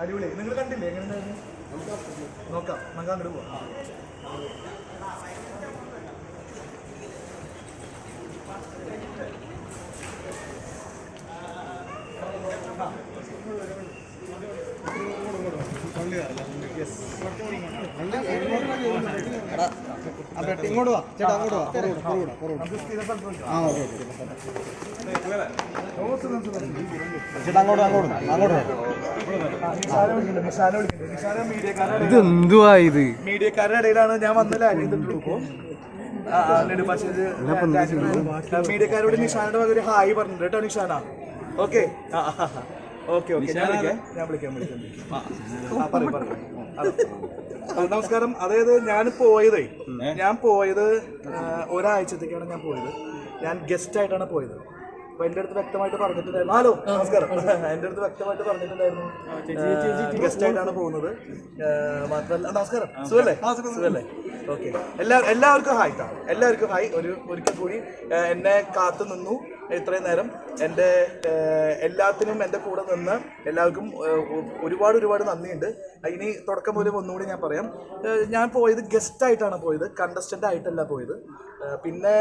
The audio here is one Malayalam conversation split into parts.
അടിപൊളി നിങ്ങൾ കണ്ടില്ലേ എങ്ങനെ നോക്കാം നമുക്ക് അങ്ങോട്ട് പോവാം ഇങ്ങോട്ട് വാ ചേട്ടാ അങ്ങോട്ട് വാ പുറകോട്ട് പുറകോട്ട് പുറകോട്ട് ആ ഓക്കെ ചേട്ടാ അങ്ങോട്ട് അങ്ങോട്ട് അങ്ങോട്ട് ഇത് എന്തുവാ ഇത് മീഡിയക്കാരുടെ ഇടയിലാണ് ഞാൻ വന്നില്ല മീഡിയക്കാരോട് നിഷാനയുടെ വക ഒരു ഹായ് പറഞ്ഞിട്ടുണ്ട് കേട്ടോ നിഷാന ഓക്കെ ഓക്കെ ഓക്കെ ഞാൻ വിളിക്കാം ഞാൻ വിളിക്കാം വിളിക്കാം പറയൂ, പറയൂ. നമസ്കാരം. അതായത് ഞാൻ പോയതേ ഞാൻ പോയത് ഒരാഴ്ചത്തേക്കാണ് ഞാൻ പോയത്. ഞാൻ ഗസ്റ്റ് ആയിട്ടാണ് പോയത്. അപ്പൊ എന്റെ അടുത്ത് വ്യക്തമായിട്ട് പറഞ്ഞിട്ടുണ്ടായിരുന്നു. ഹലോ നമസ്കാരം. എന്റെ അടുത്ത് വ്യക്തമായിട്ട് പറഞ്ഞിട്ടുണ്ടായിരുന്നു. ഗസ്റ്റ് ആയിട്ടാണ് പോകുന്നത്. മാത്രമല്ല നമസ്കാരം. സുഖല്ലേ? സുഖല്ലേ? ഓക്കെ. എല്ലാ എല്ലാവർക്കും ഹായ് എല്ലാവർക്കും ഹായ് ഒരു ഒരിക്കൽ കൂടി എന്നെ കാത്തു നിന്നു. ഇത്രയും നേരം എന്റെ എല്ലാത്തിനും എന്റെ കൂടെ നിന്ന് എല്ലാവർക്കും ഒരുപാട് ഒരുപാട് നന്ദിയുണ്ട്. ഇനി തുടക്കം മുതൽ ഒന്നുകൂടി ഞാൻ പറയാം. ഞാൻ പോയത് ഗസ്റ്റായിട്ടാണ് പോയത്. കണ്ടസ്റ്റന്റ് ആയിട്ടല്ല പോയത്. പിന്നെ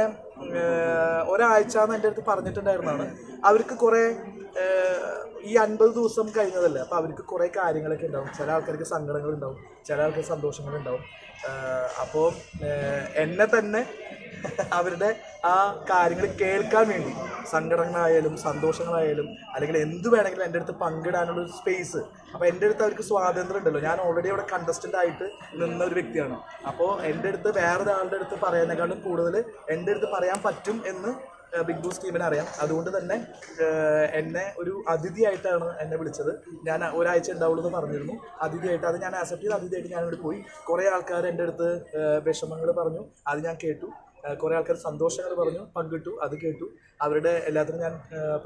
ഒരാഴ്ച എന്ന് എന്റെ അടുത്ത് പറഞ്ഞിട്ടുണ്ടായിരുന്നതാണ് അവർക്ക് കുറേ ഈ അൻപത് ദിവസം കഴിഞ്ഞതല്ലേ അപ്പോൾ അവർക്ക് കുറേ കാര്യങ്ങളൊക്കെ ഉണ്ടാവും. ചില ആൾക്കാർക്ക് സങ്കടങ്ങളുണ്ടാവും ചില ആൾക്കാർക്ക് സന്തോഷങ്ങളുണ്ടാവും. അപ്പോൾ എന്നെ തന്നെ അവരുടെ ആ കാര്യങ്ങൾ കേൾക്കാൻ വേണ്ടി. സങ്കടങ്ങളായാലും സന്തോഷങ്ങളായാലും അല്ലെങ്കിൽ എന്ത് വേണമെങ്കിലും എന്റെ അടുത്ത് പങ്കിടാനുള്ള ഒരു സ്പേസ് അപ്പോൾ എന്റെ അടുത്ത് അവർക്ക് സ്വാതന്ത്ര്യം ഉണ്ടല്ലോ. ഞാൻ ഓൾറെഡി അവിടെ കണ്ടസ്റ്റന്റ് ആയിട്ട് നിന്ന ഒരു വ്യക്തിയാണ്. അപ്പോൾ എന്റെ അടുത്ത് വേറെ വേറൊരാളുടെ അടുത്ത് പറയുന്നതിനേക്കാളും കൂടുതൽ എന്റെ അടുത്ത് പറയാൻ പറ്റും എന്ന് ബിഗ് ബോസ് ടീമിനെ അറിയാം. അതുകൊണ്ട് തന്നെ എന്നെ ഒരു അതിഥിയായിട്ടാണ് എന്നെ വിളിച്ചത്. ഞാൻ ഒരാഴ്ച ഉണ്ടാവുള്ളൂ എന്ന് പറഞ്ഞിരുന്നു. അതിഥിയായിട്ട് അത് ഞാൻ ആക്സെപ്റ്റ് ചെയ്ത് അതിഥിയായിട്ട് ഞാനിവിടെ പോയി. കുറേ ആൾക്കാർ എന്റെ അടുത്ത് വിഷമങ്ങൾ പറഞ്ഞു. അത് ഞാൻ കേട്ടു. കുറേ ആൾക്കാർ സന്തോഷങ്ങൾ പറഞ്ഞു പങ്കിട്ടു അത് കേട്ടു. അവരുടെ എല്ലാത്തിനും ഞാൻ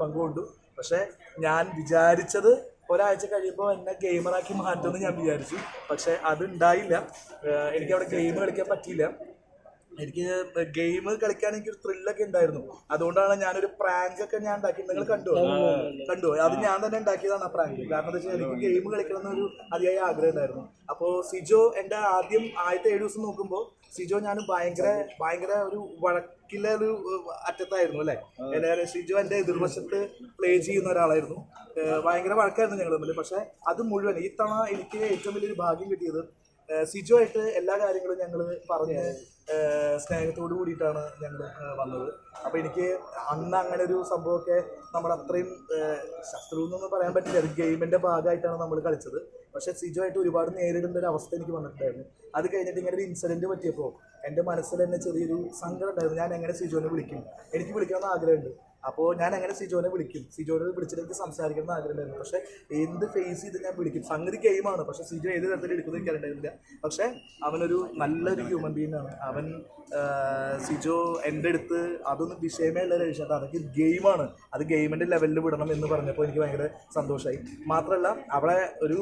പങ്കുകൊണ്ടു. പക്ഷേ ഞാൻ വിചാരിച്ചത് ഒരാഴ്ച കഴിയുമ്പോൾ എന്നെ ഗെയിമറാക്കി മാറ്റുമെന്ന് ഞാൻ വിചാരിച്ചു. പക്ഷേ അത് ഉണ്ടായില്ല എനിക്ക് അവിടെ ഗെയിം കളിക്കാൻ പറ്റിയില്ല. എനിക്ക് ഗെയിം കളിക്കാൻ എനിക്ക് ഒരു ത്രില്ലൊക്കെ ഉണ്ടായിരുന്നു. അതുകൊണ്ടാണ് ഞാനൊരു പ്രാങ്ക് ഒക്കെ ഞാൻ ഉണ്ടാക്കി നിങ്ങൾ കണ്ടു? കണ്ടു. അത് ഞാൻ തന്നെ ഉണ്ടാക്കിയതാണ് ആ പ്രാങ്ക്. കാരണം എന്താ വെച്ചാൽ എനിക്ക് ഗെയിം കളിക്കണം എന്നൊരു അതിയായ ആഗ്രഹം ഉണ്ടായിരുന്നു. അപ്പോൾ സിജോ എന്റെ ആദ്യം ആദ്യത്തെ ഏഴ് ദിവസം നോക്കുമ്പോൾ സിജോ ഞാൻ ഭയങ്കര ഭയങ്കര ഒരു വഴക്കിലെ ഒരു അറ്റത്തായിരുന്നു അല്ലേ? എല്ലാവരും സിജോ എന്റെ എതിർവശത്ത് പ്ലേ ചെയ്യുന്ന ഒരാളായിരുന്നു. ഭയങ്കര വഴക്കായിരുന്നു ഞങ്ങൾ തമ്മിൽ. പക്ഷെ അത് മുഴുവൻ ഈ തവണ എനിക്ക് ഏറ്റവും വലിയൊരു ഭാഗ്യം കിട്ടിയത് സിജോ ആയിട്ട് എല്ലാ കാര്യങ്ങളും ഞങ്ങൾ പറഞ്ഞ് സ്നേഹത്തോട് കൂടിയിട്ടാണ് ഞങ്ങൾ വന്നത്. അപ്പോൾ എനിക്ക് അന്ന് അങ്ങനെ ഒരു സംഭവമൊക്കെ നമ്മൾ അത്രയും ശത്രു എന്നൊന്നും പറയാൻ പറ്റില്ല. ഒരു ഗെയിമിന്റെ ഭാഗമായിട്ടാണ് നമ്മൾ കളിച്ചത്. പക്ഷേ സിജുവായിട്ട് ഒരുപാട് നേരിടേണ്ട ഒരു അവസ്ഥ എനിക്ക് വന്നിട്ടുണ്ടായിരുന്നു. അത് കഴിഞ്ഞിട്ട് ഇങ്ങനെ ഒരു ഇൻസിഡന്റ് പറ്റിയപ്പോൾ എന്റെ മനസ്സിൽ തന്നെ ചെറിയൊരു സങ്കടം ഉണ്ടായിരുന്നു. ഞാൻ എങ്ങനെ സിജുവിനെ വിളിക്കും? എനിക്ക് വിളിക്കണമെന്ന് ആഗ്രഹമുണ്ട്. അപ്പോൾ ഞാൻ അങ്ങനെ സിജോനെ വിളിക്കും. സിജോനെ വിളിച്ചിട്ട് എനിക്ക് സംസാരിക്കണം എന്ന് ആഗ്രഹമുണ്ടായിരുന്നു. പക്ഷേ എന്ത് ഫേസ് ചെയ്ത് ഞാൻ വിളിക്കും. സംഗതി ഗെയിമാണ് പക്ഷേ സിജോ ഏത് തരത്തിൽ എടുക്കുന്നത് എനിക്ക് അറിയണ്ടായിരുന്നില്ല. പക്ഷേ അവനൊരു നല്ലൊരു ഹ്യൂമൻ ബീങ് ആണ്. അവൻ സിജോ എന്റെ അടുത്ത് അതൊന്നും വിഷയമേ അല്ല രജിച്ചേട്ടാ അതൊക്കെ ഗെയിമാണ് അത് ഗെയിമിന്റെ ലെവലിൽ വിടണം എന്ന് പറഞ്ഞപ്പോൾ എനിക്ക് ഭയങ്കര സന്തോഷമായി മാത്രമല്ല അവിടെ ഒരു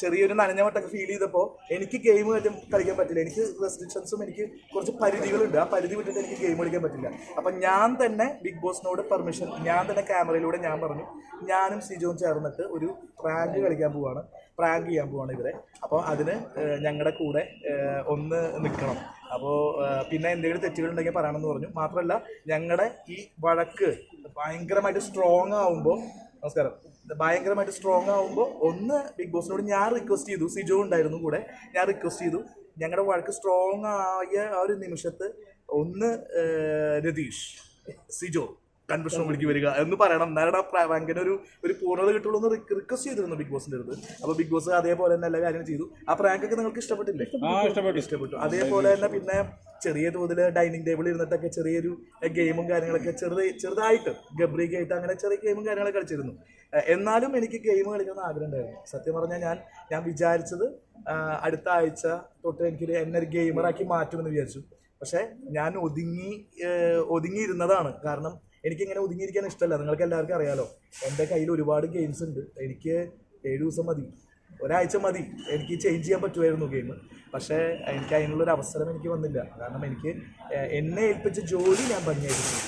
ചെറിയൊരു നനഞ്ഞവട്ടൊക്കെ ഫീൽ ചെയ്തപ്പോൾ എനിക്ക് ഗെയിം കളിക്കാൻ പറ്റില്ല. എനിക്ക് റെസ്ട്രിക്ഷൻസും എനിക്ക് കുറച്ച് പരിധികളുണ്ട്. ആ പരിധി വിട്ടിട്ട് എനിക്ക് ഗെയിം കളിക്കാൻ പറ്റില്ല. അപ്പം ഞാൻ തന്നെ ബിഗ് ബോസിനോട് പെർമിഷൻ ഞാൻ തന്നെ ക്യാമറയിലൂടെ ഞാൻ പറഞ്ഞു ഞാനും സിജോയും ചേർന്നിട്ട് ഒരു പ്രാങ്ക് കളിക്കാൻ പോവാണ്. പ്രാങ്ക് ചെയ്യാൻ പോവാണ് ഇവരെ. അപ്പോൾ അതിന് ഞങ്ങളുടെ കൂടെ ഒന്ന് നിൽക്കണം അപ്പോൾ പിന്നെ എന്തെങ്കിലും തെറ്റുകളുണ്ടെങ്കിൽ പറയണമെന്ന് പറഞ്ഞു. മാത്രമല്ല ഞങ്ങളുടെ ഈ വഴക്ക് ഭയങ്കരമായിട്ട് സ്ട്രോങ് ആവുമ്പോൾ നമസ്കാരം. ഭയങ്കരമായിട്ട് സ്ട്രോങ് ആവുമ്പോൾ ഒന്ന് ബിഗ് ബോസിനോട് ഞാൻ റിക്വസ്റ്റ് ചെയ്തു. സിജോ ഉണ്ടായിരുന്നു കൂടെ. ഞാൻ റിക്വസ്റ്റ് ചെയ്തു. ഞങ്ങളുടെ വഴക്ക് സ്ട്രോങ് ആയ ആ ഒരു നിമിഷത്ത് ഒന്ന് രതീഷ് സിജോ. കൺവെൻഷൻ വിളിക്ക് വരിക എന്ന് പറയണം. എന്നാലും ആ പ്രാങ്കിന് ഒരു ഒരു പൂർണത കിട്ടുള്ളൂ എന്ന് റിക്വസ്റ്റ് ചെയ്തിരുന്നു ബിഗ് ബോസിന്റെ അടുത്ത്. അപ്പൊ ബിഗ് ബോസ് അതേപോലെ തന്നെ എല്ലാ കാര്യങ്ങളും ചെയ്തു. ആ പ്രാങ്കൊക്കെ നിങ്ങൾക്ക് ഇഷ്ടപ്പെട്ടില്ലേ? ഇഷ്ടപ്പെട്ടു. ഇഷ്ടപ്പെട്ടു. അതേപോലെ തന്നെ പിന്നെ ചെറിയ തോതിൽ ഡൈനിങ് ടേബിൾ ഇരുന്നിട്ടൊക്കെ ചെറിയൊരു ഗെയിമും കാര്യങ്ങളൊക്കെ ചെറുത് ചെറുതായിട്ട് ഗബ്രിക്ക് ആയിട്ട് അങ്ങനെ ചെറിയ ഗെയിമും കാര്യങ്ങളൊക്കെ കളിച്ചിരുന്നു. എന്നാലും എനിക്ക് ഗെയിം കളിക്കണം ആഗ്രഹം ഉണ്ടായിരുന്നു. സത്യം പറഞ്ഞാൽ ഞാൻ ഞാൻ വിചാരിച്ചത് അടുത്ത ആഴ്ച തൊട്ട് എനിക്ക് എന്നെ ഒരു ഗെയിമറാക്കി മാറ്റുമെന്ന് വിചാരിച്ചു. പക്ഷേ ഞാൻ ഒതുങ്ങി ഒതുങ്ങിയിരുന്നതാണ്. കാരണം എനിക്കിങ്ങനെ ഒതുങ്ങിയിരിക്കാൻ ഇഷ്ടമല്ല. നിങ്ങൾക്ക് എല്ലാവർക്കും അറിയാലോ എന്റെ കയ്യിൽ ഒരുപാട് ഗെയിംസ് ഉണ്ട്. എനിക്ക് ഏഴ് ദിവസം മതി ഒരാഴ്ച മതി എനിക്ക് ചേഞ്ച് ചെയ്യാൻ പറ്റുമായിരുന്നു ഗെയിം പക്ഷേ എനിക്ക് അതിനുള്ളൊരു അവസരം എനിക്ക് വന്നില്ല. കാരണം എനിക്ക് എന്നെ ഏൽപ്പിച്ച ജോലി ഞാൻ ഭംഗിയായിരുന്നു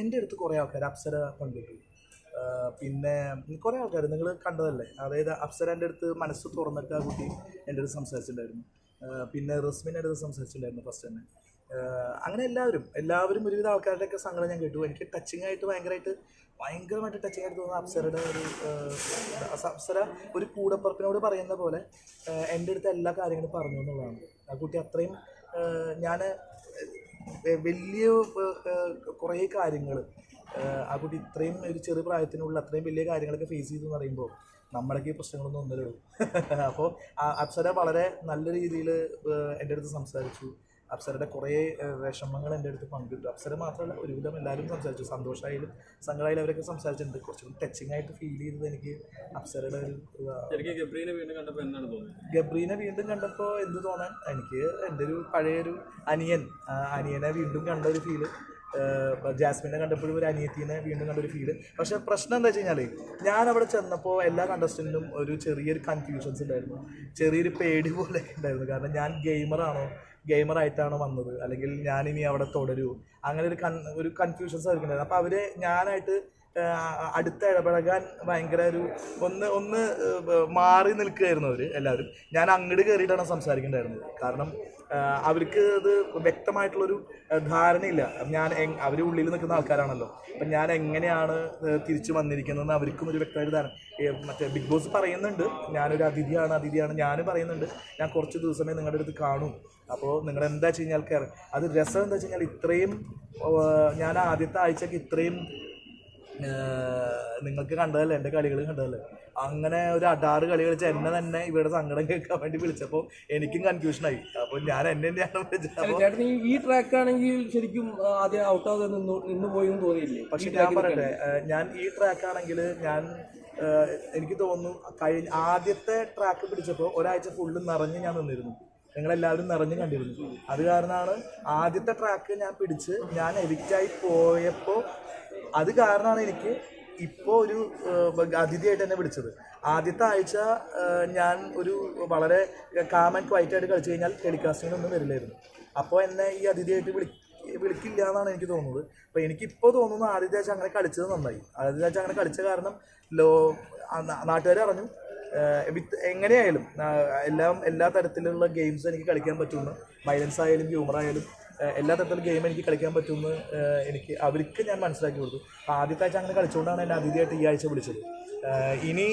എന്റെ അടുത്ത് കുറേ ആൾക്കാർ അപ്സര പങ്കിട്ടു പിന്നെ കുറേ ആൾക്കാർ നിങ്ങൾ കണ്ടതല്ലേ? അതായത് അപ്സരന്റെ അടുത്ത് മനസ്സ് തുറന്നിട്ട് ആ കുട്ടി എന്റെ അടുത്ത് സംസാരിച്ചിട്ടുണ്ടായിരുന്നു. പിന്നെ റസ്മിന്റെ അടുത്ത് സംസാരിച്ചിട്ടുണ്ടായിരുന്നു ഫസ്റ്റ് തന്നെ. അങ്ങനെ എല്ലാവരും എല്ലാവരും ഒരുവിധ ആൾക്കാരുടെയൊക്കെ സങ്കടം ഞാൻ കേട്ടു. എനിക്ക് ടച്ചിങ് ആയിട്ട് ഭയങ്കരമായിട്ട് ഭയങ്കരമായിട്ട് ടച്ചിങ് ആയിട്ട് തോന്നുന്ന അപ്സരയുടെ ഒരു അപ്സര ഒരു കൂടപ്പറപ്പിനോട് പറയുന്ന പോലെ എന്റെ അടുത്ത് എല്ലാ കാര്യങ്ങളും പറഞ്ഞു എന്നുള്ളതാണ്. ആ കുട്ടി അത്രയും ഞാൻ വലിയ കുറേ കാര്യങ്ങൾ ആ കുട്ടി ഇത്രയും ഒരു ചെറു പ്രായത്തിനുള്ളിൽ അത്രയും വലിയ കാര്യങ്ങളൊക്കെ ഫേസ് ചെയ്തു എന്ന് പറയുമ്പോൾ നമ്മുടെയൊക്കെ ഈ പ്രശ്നങ്ങളൊന്നും ഒന്നുമില്ലല്ലോ അപ്പോൾ അപ്സര വളരെ നല്ല രീതിയിൽ എന്റെ അടുത്ത് സംസാരിച്ചു. അപ്സരയുടെ കുറേ വിഷമങ്ങൾ എന്റെ അടുത്ത് പങ്കിട്ടു അപ്സര മാത്രമല്ല ഒരുവിധം എല്ലാവരും സംസാരിച്ചു. സന്തോഷമായാലും സങ്കടമായാലും അവരൊക്കെ സംസാരിച്ചിട്ടുണ്ട്. കുറച്ചും ടച്ചിങ് ആയിട്ട് ഫീൽ ചെയ്തത് എനിക്ക് അപ്സരയുടെ ഒരു ഗബ്രീനെ വീണ്ടും കണ്ടപ്പോൾ എന്താണ് ഗബ്രീനെ വീണ്ടും കണ്ടപ്പോൾ എന്ത് തോന്നാൻ? എനിക്ക് എന്റെ ഒരു പഴയൊരു അനിയൻ അനിയനെ വീണ്ടും കണ്ട ഒരു ഫീൽ ജാസ്മിനെ കണ്ടപ്പോഴും ഒരു അനിയത്തിനെ വീണ്ടും കണ്ട ഒരു ഫീൽ പക്ഷെ പ്രശ്നം എന്താ വെച്ച് കഴിഞ്ഞാൽ ഞാൻ അവിടെ ചെന്നപ്പോൾ എല്ലാ കണ്ടസ്റ്റന്റിനും ഒരു ചെറിയൊരു കൺഫ്യൂഷൻസ് ഉണ്ടായിരുന്നു. ചെറിയൊരു പേടി പോലെ ഉണ്ടായിരുന്നു. കാരണം ഞാൻ ഗെയിമറാണോ ഗെയിമറായിട്ടാണോ വന്നത്. അല്ലെങ്കിൽ ഞാനിനി അവിടെ തുടരുമോ അങ്ങനെ ഒരു കൺ ഒരു കൺഫ്യൂഷൻസ് ആയിരിക്കുന്നുണ്ടായിരുന്നു. അപ്പോൾ അവരെ ഞാനായിട്ട് അടുത്ത ഇടപഴകാൻ ഭയങ്കര ഒരു ഒന്ന് ഒന്ന് മാറി നിൽക്കുകയായിരുന്നു അവർ എല്ലാവരും. ഞാൻ അങ്ങോട്ട് കയറിയിട്ടാണ് സംസാരിക്കേണ്ടായിരുന്നത് കാരണം അവർക്ക് അത് വ്യക്തമായിട്ടുള്ളൊരു ധാരണയില്ല. ഞാൻ അവർ ഉള്ളിൽ നിൽക്കുന്ന ആൾക്കാരാണല്ലോ. അപ്പം ഞാൻ എങ്ങനെയാണ് തിരിച്ചു വന്നിരിക്കുന്നതെന്ന് അവർക്കും ഒരു വ്യക്തമായിട്ട് ധാരണ. മറ്റേ ബിഗ് ബോസ് പറയുന്നുണ്ട്. ഞാനൊരു അതിഥിയാണ് അതിഥിയാണ് ഞാൻ പറയുന്നുണ്ട്. ഞാൻ കുറച്ച് ദിവസമേ നിങ്ങളുടെ അടുത്ത് കാണൂ. അപ്പോൾ നിങ്ങൾ എന്താ വെച്ച് കഴിഞ്ഞാൽ കയറി അത് രസം എന്താ വെച്ച് കഴിഞ്ഞാൽ ഇത്രയും ഞാൻ ആദ്യത്തെ ആഴ്ചക്ക് ഇത്രയും നിങ്ങൾക്ക് കണ്ടതല്ലേ എന്റെ കളികൾ കണ്ടതല്ലേ? അങ്ങനെ ഒരു അടാറ് കളി കളിച്ച് എന്നെ തന്നെ ഇവിടെ സങ്കടം കേൾക്കാൻ വേണ്ടി വിളിച്ചപ്പോൾ എനിക്കും കൺഫ്യൂഷനായി അപ്പോൾ ഞാൻ എന്നെ തന്നെയാണ് വിളിച്ചത്. ഈ- ട്രാക്ക് ആണെങ്കിൽ ശരിക്കും ആദ്യം ഔട്ട് ആവാതെ നിന്ന് പോയി തോന്നിയില്ലേ? പക്ഷെ ഞാൻ പറയട്ടെ ഞാൻ ഈ ട്രാക്ക് ആണെങ്കിൽ ഞാൻ എനിക്ക് തോന്നുന്നു കഴിഞ്ഞ ആദ്യത്തെ ട്രാക്ക് പിടിച്ചപ്പോൾ ഒരാഴ്ച ഫുള്ള് നിറഞ്ഞ് ഞാൻ നിന്നിരുന്നു. നിങ്ങളെല്ലാവരും നിറഞ്ഞു കണ്ടിരുന്നു. അത് കാരണമാണ് ആദ്യത്തെ ട്രാക്ക് ഞാൻ പിടിച്ച് ഞാൻ എഡിക്റ്റായി പോയപ്പോൾ അത് കാരണമാണ് എനിക്ക് ഇപ്പോൾ ഒരു അതിഥിയായിട്ട് എന്നെ വിളിച്ചത്. ആദ്യത്തെ ആഴ്ച ഞാൻ ഒരു വളരെ കാമൻ ആൻഡ് ക്വൈറ്റ് ആയിട്ട് കളിച്ചു കഴിഞ്ഞാൽ ടെലികാസ്റ്റിങ്ങിനൊന്നും വരില്ലായിരുന്നു. അപ്പോൾ എന്നെ ഈ അതിഥിയായിട്ട് വിളി വിളിക്കില്ല എന്നാണ് എനിക്ക് തോന്നുന്നത്. അപ്പോൾ എനിക്കിപ്പോൾ തോന്നുന്നു ആദ്യത്തെ ആഴ്ച അങ്ങനെ കളിച്ചത് നന്നായി. ആദ്യത്തെ ആഴ്ച അങ്ങനെ കളിച്ച കാരണം ലോ നാട്ടുകാർ അറിഞ്ഞു വിത്ത് എങ്ങനെയായാലും എല്ലാം എല്ലാ തരത്തിലുള്ള ഗെയിംസ് എനിക്ക് കളിക്കാൻ പറ്റുമെന്ന് വയലൻസ് ആയാലും ഹ്യൂമർ ആയാലും എല്ലാ തരത്തിലുള്ള ഗെയിം എനിക്ക് കളിക്കാൻ പറ്റുമെന്ന് എനിക്ക് അവർക്ക് ഞാൻ മനസ്സിലാക്കി കൊടുത്തു. അപ്പോൾ ആദ്യത്തെ ആഴ്ച അങ്ങനെ കളിച്ചുകൊണ്ടാണ് എന്നെ അതിഥിയായിട്ട് ഈ ആഴ്ച വിളിച്ചത്. ഇനി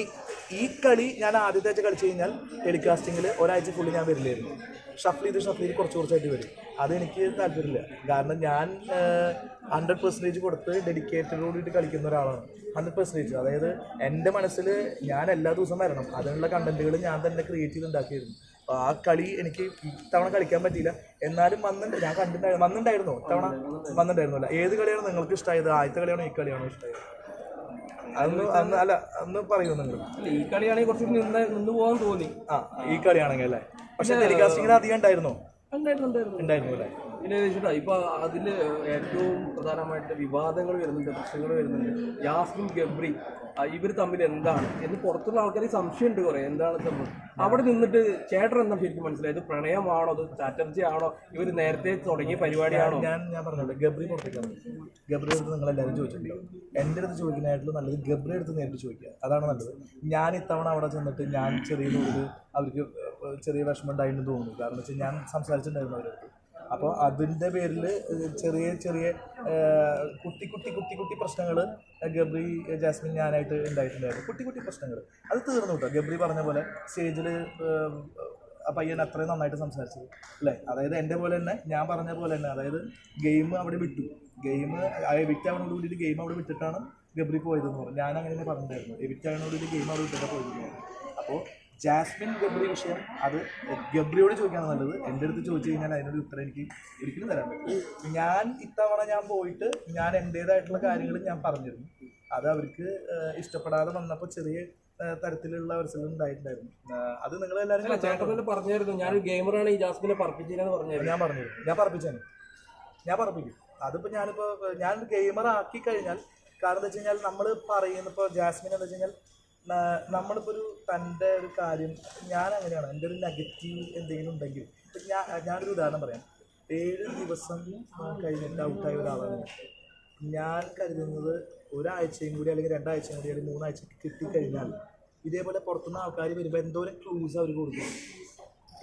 ഈ കളി ഞാൻ ആദ്യത്തെ ആഴ്ച കളിച്ചു കഴിഞ്ഞാൽ ടെലികാസ്റ്റിങ്ങിൽ ഒരാഴ്ച ഫുള്ള് ഞാൻ വരില്ലായിരുന്നു. ഷഫിൾ ചെയ്ത് ഷഫിൾ ചെയ്ത് കുറച്ച് കുറച്ചായിട്ട് വരും. അതെനിക്ക് താല്പര്യമില്ല. കാരണം ഞാൻ ഹൺഡ്രഡ് പെർസെന്റേജ് കൊടുത്ത് ഡെഡിക്കേറ്റഡ് കൂടിയിട്ട് കളിക്കുന്ന ഒരാളാണ്. ഹൺഡ്രഡ് പെർസെന്റേജ് അതായത് എന്റെ മനസ്സിൽ ഞാൻ എല്ലാ ദിവസവും വരണം. അതിനുള്ള കണ്ടന്റുകൾ ഞാൻ തന്നെ ക്രിയേറ്റ് ചെയ്ത് ഉണ്ടാക്കിയിരുന്നു അപ്പോൾ ആ കളി എനിക്ക് ഇത്തവണ കളിക്കാൻ പറ്റിയില്ല. എന്നാലും വന്നിട്ട് ഞാൻ കണ്ടിട്ടുണ്ടായിരുന്നു വന്നിട്ടുണ്ടായിരുന്നു ഇത്തവണ വന്നിട്ടുണ്ടായിരുന്നില്ല ഏത് കളിയാണ് നിങ്ങൾക്ക് ഇഷ്ടമായത് ആദ്യത്തെ കളിയാണോ ഈ കളിയാണോ ഇഷ്ടമായത് അന്ന് അന്ന് അല്ല അന്ന് പറയൂ നിങ്ങൾ. ഈ കളിയാണെങ്കിൽ കുറച്ച് നിന്ന് നിന്ന് പോകാൻ തോന്നി. ആ ഈ കളിയാണെങ്കിൽ അല്ലേ? പക്ഷെ ടെലികാസ്റ്റിങ്ങിന് അധികം ഉണ്ടായിരുന്നോ? ഉണ്ടായിട്ടുണ്ടായിരുന്നു ഉണ്ടായിരുന്നു അല്ലേ പിന്നെ ചേട്ടാ ഇപ്പൊ അതിൽ ഏറ്റവും പ്രധാനമായിട്ട് വിവാദങ്ങൾ വരുന്നുണ്ട് പ്രശ്നങ്ങൾ വരുന്നുണ്ട്. യാസ്മിൻ ഗബ്രി ഇവർ തമ്മിൽ എന്താണ്? എന്ന് പുറത്തുള്ള ആൾക്കാർ സംശയമുണ്ട് കുറെ. എന്താണ് സംഭവം? അവിടെ നിന്നിട്ട് ചേട്ടൻ എന്താ ശരിക്കും മനസ്സിലായത്? പ്രണയമാണോ? അത് ചാറ്റർജി ആണോ ഇവർ നേരത്തെ തുടങ്ങിയ പരിപാടിയാണോ? ഞാൻ ഞാൻ പറഞ്ഞോളൂ ഗബ്രി പുറത്തേക്കാണ് ഗബ്രി അടുത്ത് നിങ്ങൾ എല്ലാവരും ചോദിച്ചിട്ടുണ്ടോ? എന്റെ അടുത്ത് ചോദിക്കുന്നതായിട്ടുള്ള നല്ലത് ഗബ്രി അടുത്ത് നേരിട്ട് ചോദിക്കുക. അതാണ് നല്ലത്. ഞാൻ ഇത്തവണ അവിടെ ചെന്നിട്ട് ഞാൻ ചെറിയ തോതിൽ അവർക്ക് ചെറിയ വിഷമം ഉണ്ടായിരുന്നു തോന്നുന്നു. കാരണം വെച്ചാൽ ഞാൻ സംസാരിച്ചിട്ടുണ്ടായിരുന്നു അവരടുത്ത് അപ്പോൾ അതിന്റെ പേരിൽ ചെറിയ ചെറിയ കുട്ടി കുട്ടി കുട്ടി കുട്ടി പ്രശ്നങ്ങൾ ഗബ്രി ജാസ്മിൻ ഞാനായിട്ട് ഉണ്ടായിട്ടുണ്ടായിരുന്നു. കുട്ടി കുട്ടി പ്രശ്നങ്ങൾ അത് തീർന്നു കേട്ടോ. ഗബ്രി പറഞ്ഞ പോലെ സ്റ്റേജിൽ ആ പയ്യൻ അത്രയും നന്നായിട്ട് സംസാരിച്ചത്. അല്ലേ? അതായത് എന്റെ പോലെ തന്നെ ഞാൻ പറഞ്ഞ പോലെ തന്നെ അതായത് ഗെയിം അവിടെ വിട്ടു. ഗെയിം എവിറ്റ് ആവണോട് കൂടിയിട്ട് ഗെയിം അവിടെ വിട്ടിട്ടാണ് ഗബ്രി പോയതെന്ന് പറഞ്ഞു. ഞാൻ അങ്ങനെ പറഞ്ഞിട്ടുണ്ടായിരുന്നു. എവിറ്റ് ആവണോട് കൂടി ഗെയിം അവിടെ വിട്ടിട്ടാണ് പോയിരുന്നു അപ്പോൾ ജാസ്മിൻ ഗബ്രി വിഷയം അത് ഗബ്രിയോട് ചോദിക്കാണ് നല്ലത്. എന്റെ അടുത്ത് ചോദിച്ചു കഴിഞ്ഞാൽ അതിനൊരു ഉത്തരം എനിക്ക് ഒരിക്കലും തരാൻ പറ്റും ഞാൻ ഇത്തവണ ഞാൻ പോയിട്ട് ഞാൻ എന്റേതായിട്ടുള്ള കാര്യങ്ങൾ ഞാൻ പറഞ്ഞിരുന്നു. അത് അവർക്ക് ഇഷ്ടപ്പെടാതെ വന്നപ്പോൾ ചെറിയ തരത്തിലുള്ള അവസരം ഉണ്ടായിട്ടുണ്ടായിരുന്നു. അത് നിങ്ങൾ എല്ലാവരും പറഞ്ഞായിരുന്നു. ഞാനൊരു ഗെയിമറാണ് ഈ ജാസ്മിനെ പറപ്പിച്ചതെന്ന് പറഞ്ഞു ഞാൻ പറഞ്ഞു ഞാൻ പറപ്പിച്ചേനെ ഞാൻ പറപ്പിക്കും അതിപ്പോൾ ഞാനിപ്പോൾ ഞാൻ ഗെയിമർ ആക്കി കഴിഞ്ഞാൽ കാരണം എന്താ വെച്ച് കഴിഞ്ഞാൽ നമ്മൾ പറയുന്ന ഇപ്പോൾ ജാസ്മിൻ എന്താ വെച്ച് കഴിഞ്ഞാൽ നമ്മളിപ്പോൾ ഒരു തന്റെ ഒരു കാര്യം ഞാൻ അങ്ങനെയാണ് എന്റെ ഒരു നെഗറ്റീവ് എന്തെങ്കിലും ഉണ്ടെങ്കിൽ ഞാൻ ഞാനൊരു ഉദാഹരണം പറയാം. ഏഴ് ദിവസം കഴിഞ്ഞിട്ട് ഔട്ടായ ഒരാളാണ് ഞാൻ. കരുതുന്നത് ഒരാഴ്ചയും കൂടി അല്ലെങ്കിൽ രണ്ടാഴ്ചയും കൂടി അല്ലെങ്കിൽ മൂന്നാഴ്ച കിട്ടിക്കഴിഞ്ഞാൽ ഇതേപോലെ പുറത്തുനിന്ന് ആൾക്കാർ വരുമ്പോൾ എന്തോരം ക്ലൂസ് അവർ കൊടുക്കും.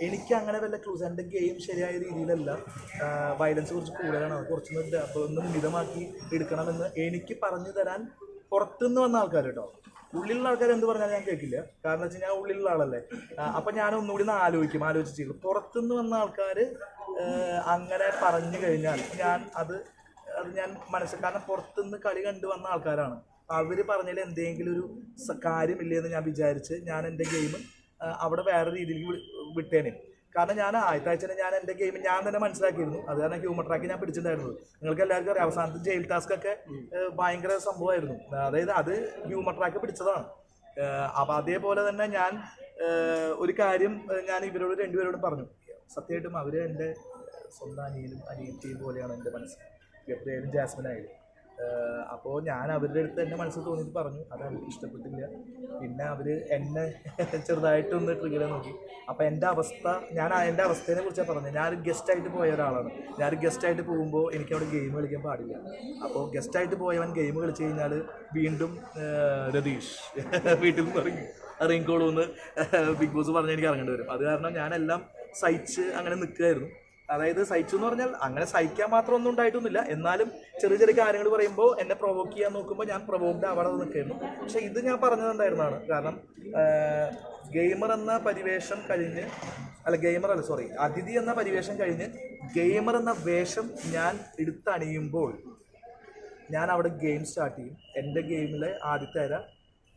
എനിക്ക് അങ്ങനെ വല്ല ക്ലൂസ് എന്റെ ഗെയിം ശരിയായ രീതിയിലല്ല. വയലൻസ് കുറച്ച് കൂടുതലാണ്. അത് കുറച്ചൊന്ന് ഡ- അപ്പൊ ഒന്ന് മിതമാക്കി എടുക്കണമെന്ന് എനിക്ക് പറഞ്ഞു തരാൻ പുറത്തുനിന്ന് വന്ന ആൾക്കാർ കേട്ടോ. ഉള്ളിലുള്ള ആൾക്കാർ എന്ത് പറഞ്ഞാലും ഞാൻ കേൾക്കില്ല. കാരണം വെച്ച് ഞാൻ ഉള്ളിലുള്ള ആളല്ലേ. അപ്പൊ ഞാൻ ഒന്നുകൂടി ഒന്ന് ആലോചിക്കും ആലോചിച്ച് ചെയ്യും. പുറത്തുനിന്ന് വന്ന ആൾക്കാർ അങ്ങനെ പറഞ്ഞു കഴിഞ്ഞാൽ ഞാൻ അത് അത് ഞാൻ മനസ്സിൽ കാരണം പുറത്തുനിന്ന് കളി കണ്ടു വന്ന ആൾക്കാരാണ്. അവർ പറഞ്ഞതിൽ എന്തെങ്കിലും ഒരു കാര്യമില്ലേ എന്ന് ഞാൻ വിചാരിച്ച് ഞാൻ എന്റെ ഗെയിം അവിടെ വേറെ രീതിയിൽ വിട്ടേനെ. കാരണം ഞാൻ ആദ്യത്തെ ആഴ്ച ഞാൻ എന്റെ ഗെയിം ഞാൻ തന്നെ മനസ്സിലാക്കിയിരുന്നു. അത് കാരണം ഹ്യൂമർ ട്രാക്ക് ഞാൻ പിടിച്ചിട്ടുണ്ടായിരുന്നത്. നിങ്ങൾക്ക് എല്ലാവർക്കും അറിയാം. അവസാനത്തെ ജയിൽ ടാസ്ക് ഒക്കെ ഭയങ്കര സംഭവമായിരുന്നു. അതായത് അത് ഹ്യൂമർ ട്രാക്ക് പിടിച്ചതാണ്. അപ്പം അതേപോലെ തന്നെ ഞാൻ ഒരു കാര്യം ഞാൻ ഇവരോട് രണ്ടുപേരോടും പറഞ്ഞു. സത്യമായിട്ടും അവർ എന്റെ സ്വന്തം അനിയനും അനിയത്തിയും പോലെയാണ് എന്റെ മനസ്സ്. ഗബ്രിയേലും ജാസ്മിനായാലും. അപ്പോൾ ഞാൻ അവരുടെ അടുത്ത് എന്റെ മനസ്സിൽ തോന്നിയിട്ട് പറഞ്ഞു. അത് അവർക്ക് ഇഷ്ടപ്പെട്ടില്ല. പിന്നെ അവർ എന്നെ ചെറുതായിട്ടൊന്ന് ട്രിഗർ നോക്കി. അപ്പോൾ എന്റെ അവസ്ഥ ഞാൻ എന്റെ അവസ്ഥയെ കുറിച്ചാണ് പറഞ്ഞത്. ഞാനൊരു ഗസ്റ്റായിട്ട് പോയ ഒരാളാണ്. ഞാനൊരു ഗസ്റ്റായിട്ട് പോകുമ്പോൾ എനിക്ക് അവിടെ ഗെയിം കളിക്കാൻ പാടില്ല. അപ്പോൾ ഗസ്റ്റായിട്ട് പോയവൻ ഗെയിം കളിച്ചു കഴിഞ്ഞാൽ വീണ്ടും രതീഷ് വീട്ടിൽ നിന്ന് ഇറങ്ങി ഇറങ്ങിക്കോളൂന്ന് ബിഗ് ബോസ് പറഞ്ഞ് എനിക്ക് ഇറങ്ങേണ്ടി വരും. അത് കാരണം ഞാനെല്ലാം സഹിച്ച് അങ്ങനെ നിൽക്കുകയായിരുന്നു. അതായത് സഹിച്ചു എന്ന് പറഞ്ഞാൽ അങ്ങനെ സഹിക്കാൻ മാത്രം ഒന്നും ഉണ്ടായിട്ടൊന്നുമില്ല. എന്നാലും ചെറിയ ചെറിയ കാര്യങ്ങൾ പറയുമ്പോൾ എന്നെ പ്രൊവോക്ക് ചെയ്യാൻ നോക്കുമ്പോൾ ഞാൻ പ്രൊവോക്ഡ് അവിടെ നിൽക്കുന്നു. പക്ഷേ ഇത് ഞാൻ പറഞ്ഞതുണ്ടായിരുന്നതാണ് കാരണം ഗെയിമർ എന്ന പരിവേഷം കഴിഞ്ഞ് അല്ല ഗെയിമർ അല്ല സോറി അതിഥി എന്ന പരിവേഷം കഴിഞ്ഞ് ഗെയിമർ എന്ന വേഷം ഞാൻ എടുത്തണിയുമ്പോൾ ഞാൻ അവിടെ ഗെയിം സ്റ്റാർട്ട് ചെയ്യും. എന്റെ ഗെയിമിലെ ആദ്യത്തെ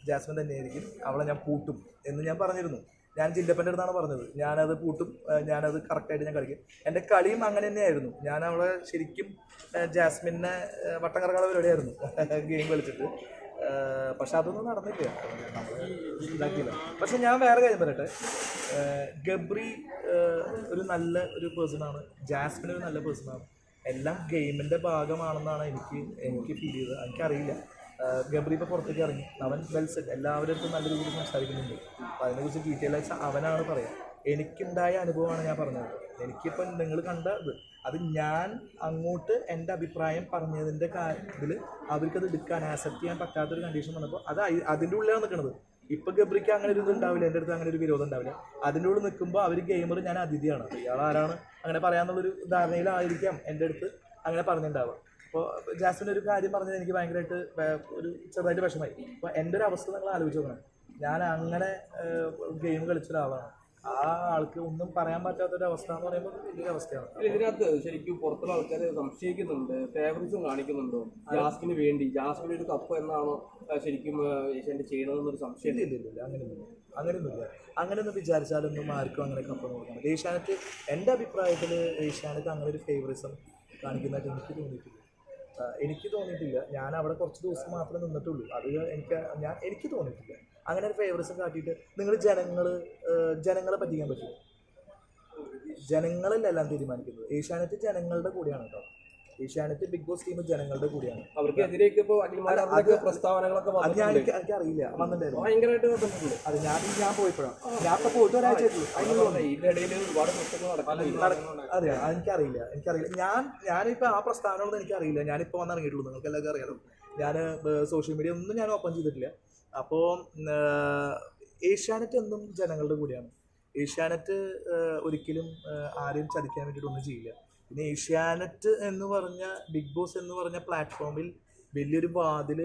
ജാസ്മിൻ തന്നെയായിരിക്കും. അവളെ ഞാൻ പൂട്ടും എന്ന് ഞാൻ പറഞ്ഞിരുന്നു. ഞാൻ ജില്ലപ്പന്റെ അടുത്താണ് പറഞ്ഞത്. ഞാനത് പൂട്ടും ഞാനത് കറക്റ്റായിട്ട് ഞാൻ കളിക്കും. എന്റെ കളിയും അങ്ങനെ തന്നെയായിരുന്നു. ഞാൻ അവളെ ശരിക്കും ജാസ്മിനെ വട്ടം കറങ്ങാനുള്ള പരിപാടിയായിരുന്നു. ഗെയിം കളിച്ചിട്ട്. പക്ഷെ അതൊന്നും നടന്നില്ല. നമ്മൾ ഇതാക്കിയില്ല. പക്ഷെ ഞാൻ വേറെ കാര്യം പറയട്ടെ. ഗബ്രി ഒരു നല്ല ഒരു പേഴ്സണാണ് ജാസ്മിൻ ഒരു നല്ല പേഴ്സണാണ് എല്ലാം ഗെയിമിന്റെ ഭാഗമാണെന്നാണ് എനിക്ക് എനിക്ക് ഫീൽ ചെയ്തത്. എനിക്കറിയില്ല. ഗബ്രി ഇപ്പോൾ പുറത്തേക്ക് ഇറങ്ങി. അവൻ വെൽ സെറ്റ് അടുത്തും നല്ല രീതിയിൽ സംസാരിക്കുന്നുണ്ട്. അപ്പോൾ അതിനെക്കുറിച്ച് ഡീറ്റെയിൽ ആയിട്ട് അവനാണ് പറയാം. എനിക്കുണ്ടായ അനുഭവമാണ് ഞാൻ പറഞ്ഞത്. എനിക്കിപ്പം നിങ്ങൾ കണ്ട ഇത്. അത് ഞാൻ അങ്ങോട്ട് എന്റെ അഭിപ്രായം പറഞ്ഞതിന്റെ കാര്യത്തിൽ അവർക്കത് എടുക്കാൻ ആക്സെപ്റ്റ് ചെയ്യാൻ പറ്റാത്തൊരു കണ്ടീഷൻ വന്നപ്പോൾ അത് അതിന്റെ ഉള്ളിലാണ് നിൽക്കുന്നത് ഇപ്പൊ ഗബ്രിക്ക് അങ്ങനെ ഒരു ഇത് ഉണ്ടാവില്ല എന്റെ അടുത്ത് അങ്ങനെ ഒരു വിരോധം ഉണ്ടാവില്ല. അതിന്റെ ഉള്ളിൽ നിൽക്കുമ്പോൾ അവർ ഗെയിമർ ഞാൻ അതിഥിയാണ്. ഇയാൾ ആരാണ് അങ്ങനെ പറയാന്നുള്ളൊരു ധാരണയിലായിരിക്കാം എന്റെ അടുത്ത് അങ്ങനെ പറഞ്ഞിട്ടുണ്ടാവുക. അപ്പോൾ ജാസ്മിൻ ഒരു കാര്യം പറഞ്ഞത് എനിക്ക് ഭയങ്കരമായിട്ട് ഒരു ചെറുതായിട്ട് വിഷമായി അപ്പോൾ എന്റെ ഒരു അവസ്ഥ നിങ്ങൾ ആലോചിച്ച് നോക്കണം. ഞാൻ അങ്ങനെ ഗെയിം കളിച്ച ഒരാളാണ് ആ ആൾക്ക് ഒന്നും പറയാൻ പറ്റാത്ത ഒരു അവസ്ഥ എന്ന് പറയുമ്പോൾ വലിയൊരു അവസ്ഥയാണ്. ഇതിനകത്ത് ശരിക്കും പുറത്തുള്ള ആൾക്കാർ സംശയിക്കുന്നുണ്ട് ഫേവറിസം കാണിക്കുന്നുണ്ടോ? ജാസ്മിന് വേണ്ടി. ജാസ്മിന് ഒരു കപ്പ് എന്നാണോ ശരിക്കും ഏഷ്യന്റെ ചെയ്യണമെന്നൊരു സംശയം ഇല്ല ഇല്ല ഇല്ല അങ്ങനെയൊന്നുമില്ല. അങ്ങനെയൊന്നുമില്ല. അങ്ങനെയൊന്നും വിചാരിച്ചാലൊന്നും ആർക്കും അങ്ങനെ കപ്പ് കൊടുക്കണം ഏഷ്യാനത്ത് എന്റെ അഭിപ്രായത്തിൽ ഏഷ്യാനത്ത് അങ്ങനെ ഒരു ഫേവറിസം കാണിക്കുന്നതായിട്ട് എനിക്ക് തോന്നിയിട്ടില്ല. എനിക്ക് തോന്നിയിട്ടില്ല. ഞാൻ അവിടെ കുറച്ച് ദിവസം മാത്രമേ നിന്നിട്ടുള്ളൂ. അത് എനിക്ക് ഞാൻ എനിക്ക് തോന്നിയിട്ടില്ല. അങ്ങനെ ഒരു ഫേവറിസം കാട്ടിയിട്ട് നിങ്ങൾ ജനങ്ങൾ ജനങ്ങളെ പറ്റിക്കാൻ പറ്റുമോ? ജനങ്ങളല്ല എല്ലാം തീരുമാനിക്കുന്നത്? ഏഷ്യാനെറ്റ് ജനങ്ങളുടെ കൂടെയാണ് കേട്ടോ. ഏഷ്യാനെറ്റ് ബിഗ് ബോസ് ടീം ജനങ്ങളുടെ കൂടിയാണ്. അവർക്കെതിരെയൊക്കെ ഇപ്പോൾ അഖിൽമാരുടെ പ്രസ്താവനകളൊക്കെ അത് ഞാൻ എനിക്ക് എനിക്ക് അറിയില്ല. വന്നിട്ടുണ്ടായിരുന്നു. ഭയങ്കരമായിട്ട് വന്നിട്ടുണ്ട്. അത് ഞാൻ ഞാൻ പോയപ്പോഴാണ്. ഞാൻ ഇപ്പൊ പോയിട്ട് ഒരാഴ്ച ആയിട്ടുള്ളൂ. അതിന് അതുകൊണ്ട് ഇതിന്റെ ഇടയിൽ ഒരുപാട് പ്രശ്നങ്ങൾ നടക്കുന്നുണ്ട്. അതെ എനിക്കറിയില്ല എനിക്കറിയില്ല ഞാൻ ഞാനിപ്പോൾ ആ പ്രസ്താവനകളൊന്നും എനിക്കറിയില്ല ഞാനിപ്പോൾ വന്ന് ഇറങ്ങിയിട്ടുള്ളൂ. നിങ്ങൾക്ക് എല്ലാവർക്കും അറിയാലോ. ഞാൻ സോഷ്യൽ മീഡിയ ഒന്നും ഞാൻ ഓപ്പൺ ചെയ്തിട്ടില്ല. അപ്പോൾ ഏഷ്യാനെറ്റ് എന്നും ജനങ്ങളുടെ കൂടെയാണ്. ഏഷ്യാനെറ്റ് ഒരിക്കലും ആരെയും ചതിക്കാൻ വേണ്ടിയിട്ടൊന്നും ചെയ്യില്ല. പിന്നെ ഏഷ്യാനെറ്റ് എന്ന് പറഞ്ഞ ബിഗ് ബോസ് എന്ന് പറഞ്ഞ പ്ലാറ്റ്ഫോമിൽ വലിയൊരു വാതിൽ